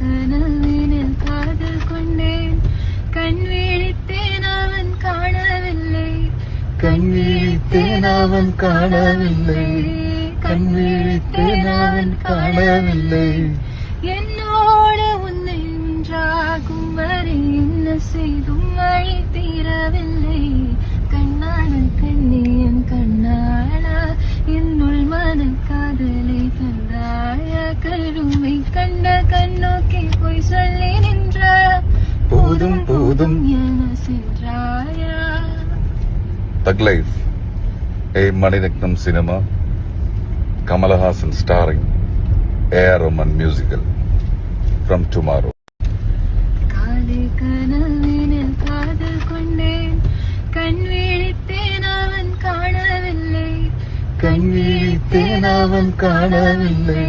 கனவினில் காதல் கொண்டேன். கண் விழித்தேன் அவன் காணவில்லை. கண் விழித்தேன் அவன் காணவில்லை. கண் விழித்தேன் அவன் காணவில்லை. என்னோடு உன்னை ஒன்றாகும் வரை என்ன செய்தும் வழி தீரவில்லை. கண்ணான கண்ணியன் கண்ணாளா என்னுள் மன காதலை தந்தாய கருண் கண்ட கண்ணோக்கி போய் சொல்லி நின்றாயா போதும் போதும் என சென்றாயா? Thug life a Mani Ratnam cinema Kamal Haasan starring AR Rahman musical from tomorrow காலை கனவினில் காதல் கொண்டேன். கண் விழித்தேன் அவன் காணவில்லை. கண் விழித்தேன் அவன் காணவில்லை.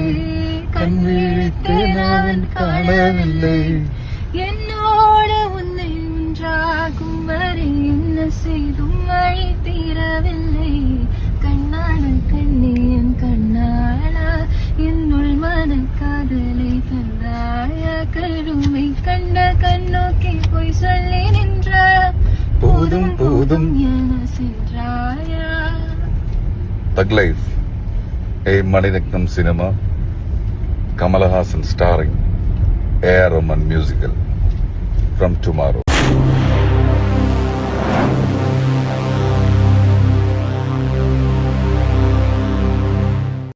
கண் விழித்தேன் அவன் காணவில்லை. என்னோடு உன் நெஞ்சாகும் வரை என்ன செய்தும் வழி தீரவில்லை. கண்ணான கண்ணியன் கண்ணாளா என்னுள் மன காதலை தந்தாய கருமை கண்ட கண்ணோக்கி போய் சொல்லி நின்றாயா போதும் போதும் என சென்றாயா? Thug life a Mani Ratnam cinema. Kamal Haasan starring AR Rahman musical from tomorrow